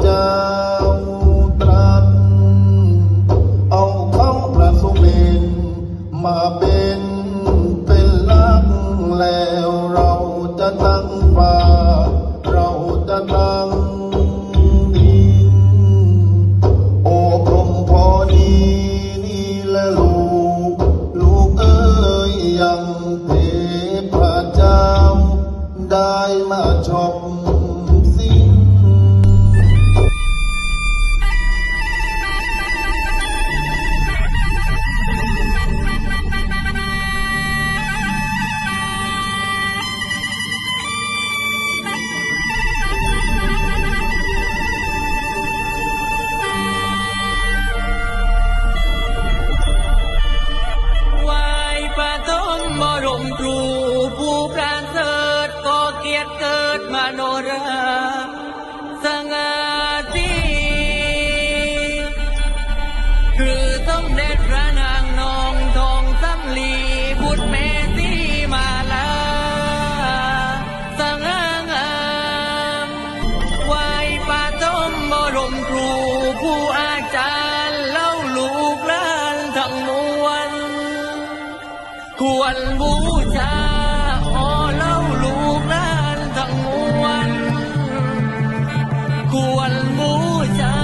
เจ้าตรัสเอาคำพระสุเมนมาเป็นเป็นลักแล้วเราจะตั้งฟ้าเราจะตั้งดินโอ้พรมพอดีนี่และลูกลูกเอ้ยังเทพเจ้าได้มาชม ครูผู้ปราเสริฐก็เกียรติเกิดมาโนราสง่าสีคือสมเด็จพระนางนองทองสำลีบุตรแม่สีมาลาสง่างามไหวปะทมบรมครูผู้อาจารย์ kuan ngu cha o lau lu nan dang nguan kuan ngu cha